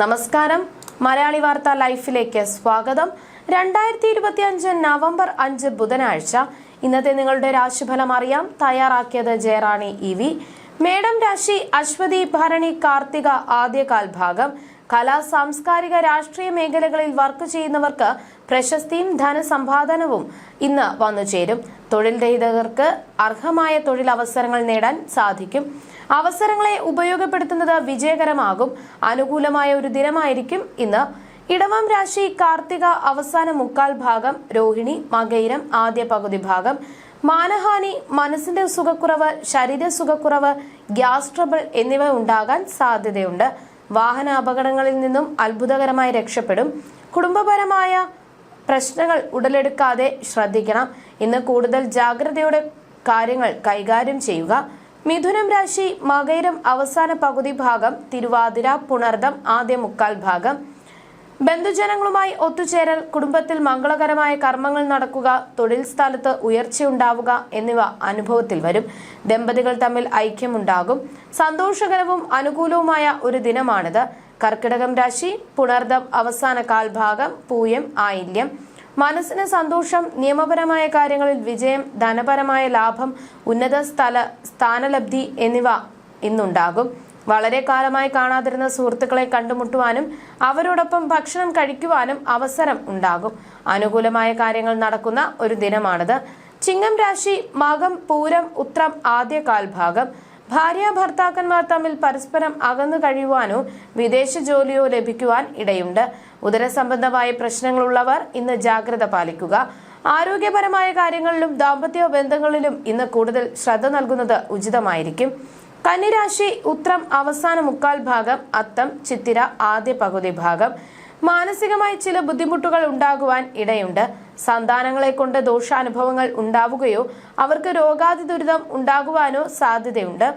നമസ്കാരം. മലയാളി വാർത്ത ലൈഫിലേക്ക് സ്വാഗതം. രണ്ടായിരത്തി ഇരുപത്തി അഞ്ച് നവംബർ അഞ്ച് ബുധനാഴ്ച ഇന്നത്തെ നിങ്ങളുടെ രാശിഫലം അറിയാം. തയ്യാറാക്കിയത് ജയറാണി ഇ വി. മേഡം രാശി അശ്വതി ഭരണി കാർത്തിക ആദ്യകാൽ ഭാഗം കലാ സാംസ്കാരിക രാഷ്ട്രീയ മേഖലകളിൽ വർക്ക് ചെയ്യുന്നവർക്ക് പ്രശസ്തിയും ധനസമ്പാദനവും ഇന്ന് വന്നു ചേരും. തൊഴിൽ രഹിതർക്ക് അർഹമായ തൊഴിലവസരങ്ങൾ നേടാൻ സാധിക്കും. അവസരങ്ങളെ ഉപയോഗപ്പെടുത്തുന്നത് വിജയകരമാകും. അനുകൂലമായ ഒരു ദിനമായിരിക്കും ഇന്ന്. ഇടവം രാശി കാർത്തിക അവസാന മുക്കാൽ ഭാഗം രോഹിണി മകൈരം ആദ്യ പകുതി ഭാഗം. മാനഹാനി മനസ്സിന്റെ സുഖക്കുറവ് ശരീര സുഖക്കുറവ് ഗ്യാസ് ട്രബിൾ എന്നിവ ഉണ്ടാകാൻ സാധ്യതയുണ്ട്. വാഹന അപകടങ്ങളിൽ നിന്നും അത്ഭുതകരമായി രക്ഷപ്പെടും. കുടുംബപരമായ പ്രശ്നങ്ങൾ ഉടലെടുക്കാതെ ശ്രദ്ധിക്കണം. ഇന്ന് കൂടുതൽ ജാഗ്രതയോടെ കാര്യങ്ങൾ കൈകാര്യം ചെയ്യുക. മിഥുനം രാശി മകൈരം അവസാന പകുതി ഭാഗം തിരുവാതിര പുണർദം ആദ്യ മുക്കാൽ ഭാഗം. ബന്ധുജനങ്ങളുമായി ഒത്തുചേരൽ കുടുംബത്തിൽ മംഗളകരമായ കർമ്മങ്ങൾ നടക്കുക തൊഴിൽ സ്ഥലത്ത് ഉയർച്ചയുണ്ടാവുക എന്നിവ അനുഭവത്തിൽ വരും. ദമ്പതികൾ തമ്മിൽ ഐക്യമുണ്ടാകും. സന്തോഷകരവും അനുകൂലവുമായ ഒരു ദിനമാണിത്. കർക്കിടകം രാശി പുണർദം അവസാന കാൽഭാഗം പൂയം ആയില്യം. മനസ്സിന് സന്തോഷം നിയമപരമായ കാര്യങ്ങളിൽ വിജയം ധനപരമായ ലാഭം ഉന്നത സ്ഥല സ്ഥാനലബ്ധി എന്നിവ ഇന്നുണ്ടാകും. വളരെ കാലമായി കാണാതിരുന്ന സുഹൃത്തുക്കളെ കണ്ടുമുട്ടുവാനും അവരോടൊപ്പം ഭക്ഷണം കഴിക്കുവാനും അവസരം ഉണ്ടാകും. അനുകൂലമായ കാര്യങ്ങൾ നടക്കുന്ന ഒരു ദിനമാണിത്. ചിങ്ങം രാശി മകം പൂരം ഉത്രം ആദ്യ കാൽഭാഗം. ഭാര്യ ഭർത്താക്കന്മാർ തമ്മിൽ പരസ്പരം അകന്നു കഴിയുവാനോ വിദേശ ജോലിയോ ലഭിക്കുവാൻ ഇടയുണ്ട്. ഉദരസംബന്ധമായ പ്രശ്നങ്ങളുള്ളവർ ഇന്ന് ജാഗ്രത പാലിക്കുക. ആരോഗ്യപരമായ കാര്യങ്ങളിലും ദാമ്പത്യ ബന്ധങ്ങളിലും ഇന്ന് കൂടുതൽ ശ്രദ്ധ നൽകുന്നത് ഉചിതമായിരിക്കും. കന്നിരാശി ഉത്രം അവസാന മുക്കാൽ ഭാഗം അത്തം ചിത്തിര ആദ്യ പകുതി ഭാഗം. മാനസികമായി ചില ബുദ്ധിമുട്ടുകൾ ഉണ്ടാകുവാൻ ഇടയുണ്ട്. സന്താനങ്ങളെ കൊണ്ട് ദോഷാനുഭവങ്ങൾ ഉണ്ടാവുകയോ അവർക്ക് രോഗാതി ദുരിതം ഉണ്ടാകുവാനോ സാധ്യതയുണ്ട്.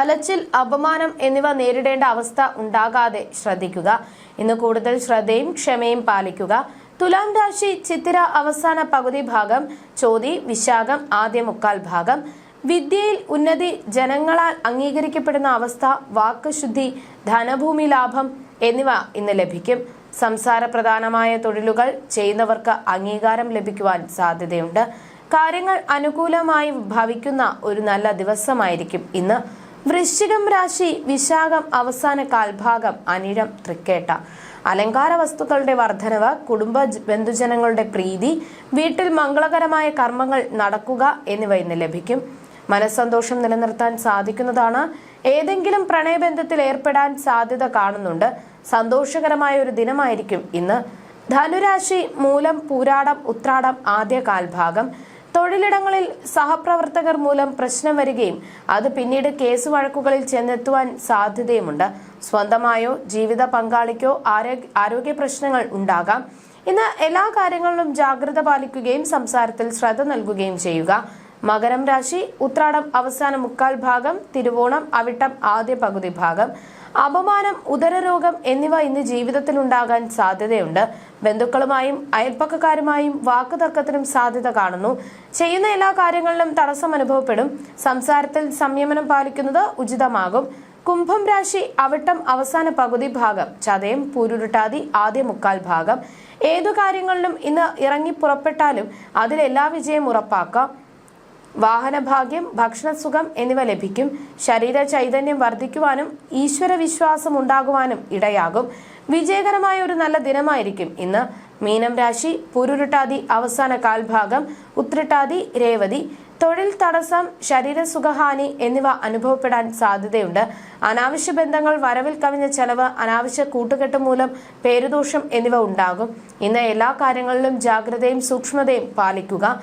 അലച്ചിൽ അപമാനം എന്നിവ നേരിടേണ്ട അവസ്ഥ ഉണ്ടാകാതെ ശ്രദ്ധിക്കുക. ഇന്ന് കൂടുതൽ ശ്രദ്ധയും ക്ഷമയും പാലിക്കുക. തുലാം രാശി ചിത്തിര അവസാന പകുതി ഭാഗം ചോതി വിശാഖം ആദ്യ മുക്കാൽ ഭാഗം. വിദ്യയിൽ ഉന്നതി ജനങ്ങളാൽ അംഗീകരിക്കപ്പെടുന്ന അവസ്ഥ വാക്കുശുദ്ധി ധനഭൂമി ലാഭം എന്നിവ ഇന്ന് ലഭിക്കും. സംസാര പ്രധാനമായ തൊഴിലുകൾ ചെയ്യുന്നവർക്ക് അംഗീകാരം ലഭിക്കുവാൻ സാധ്യതയുണ്ട്. കാര്യങ്ങൾ അനുകൂലമായി ഭവിക്കുന്ന ഒരു നല്ല ദിവസമായിരിക്കും ഇന്ന്. വൃശ്ചികം രാശി വിശാഖം അവസാന കാൽഭാഗം അനിഴം തൃക്കേട്ട. അലങ്കാര വസ്തുക്കളുടെ വർധനവ് കുടുംബ ബന്ധുജനങ്ങളുടെ പ്രീതി വീട്ടിൽ മംഗളകരമായ കർമ്മങ്ങൾ നടക്കുക എന്നിവ ഇന്ന് ലഭിക്കും. മനസ്സന്തോഷം നിലനിർത്താൻ സാധിക്കുന്നതാണ്. ഏതെങ്കിലും പ്രണയബന്ധത്തിൽ ഏർപ്പെടാൻ സാധ്യത കാണുന്നുണ്ട്. സന്തോഷകരമായ ഒരു ദിനമായിരിക്കും ഇന്ന്. ധനുരാശി മൂലം പൂരാടം ഉത്രാടം ആദ്യ കാൽഭാഗം. തൊഴിലിടങ്ങളിൽ സഹപ്രവർത്തകർ മൂലം പ്രശ്നം വരികയും അത് പിന്നീട് കേസ് വഴക്കുകളിൽ ചെന്നെത്തുവാൻ സാധ്യതയുമുണ്ട്. സ്വന്തമായോ ജീവിത പങ്കാളിക്കോ ആരോഗ്യ പ്രശ്നങ്ങൾ ഉണ്ടാകാം. ഇന്ന് എല്ലാ കാര്യങ്ങളിലും ജാഗ്രത പാലിക്കുകയും സംസാരത്തിൽ ശ്രദ്ധ നൽകുകയും ചെയ്യുക. മകരം രാശി ഉത്രാടം അവസാന മുക്കാൽ ഭാഗം തിരുവോണം അവിട്ടം ആദ്യ പകുതി ഭാഗം. അപമാനം ഉദരരോഗം എന്നിവ ഇന്ന് ജീവിതത്തിൽ ഉണ്ടാകാൻ സാധ്യതയുണ്ട്. ബന്ധുക്കളുമായും അയൽപ്പക്കക്കാരുമായും വാക്കുതർക്കത്തിനും സാധ്യത കാണുന്നു. ചെയ്യുന്ന എല്ലാ കാര്യങ്ങളിലും തടസ്സം അനുഭവപ്പെടും. സംസാരത്തിൽ സംയമനം പാലിക്കുന്നത് ഉചിതമാകും. കുംഭം രാശി അവിട്ടം അവസാന പകുതി ഭാഗം ചതയം പൂരുരുട്ടാതി ആദ്യ മുക്കാൽ ഭാഗം. ഏതു കാര്യങ്ങളിലും ഇന്ന് ഇറങ്ങി പുറപ്പെട്ടാലും അതിൽ എല്ലാ വിജയം ഉറപ്പാക്കാം. വാഹനഭാഗ്യം ഭക്ഷണസുഖം എന്നിവ ലഭിക്കും. ശരീര ചൈതന്യം വർദ്ധിക്കുവാനും ഈശ്വര വിശ്വാസം ഉണ്ടാകുവാനും ഇടയാകും. വിജയകരമായ ഒരു നല്ല ദിനമായിരിക്കും ഇന്ന്. മീനം രാശി പുരുരുട്ടാതി അവസാന കാൽഭാഗം ഉത്രട്ടാതി രേവതി. തൊഴിൽ തടസ്സം ശരീരസുഖഹാനി എന്നിവ അനുഭവപ്പെടാൻ സാധ്യതയുണ്ട്. അനാവശ്യ ബന്ധങ്ങൾ വരവിൽ കവിഞ്ഞ ചെലവ് അനാവശ്യ കൂട്ടുകെട്ട് മൂലം പേരുദോഷം എന്നിവ ഉണ്ടാകും. ഇന്ന് എല്ലാ കാര്യങ്ങളിലും ജാഗ്രതയും സൂക്ഷ്മതയും പാലിക്കുക.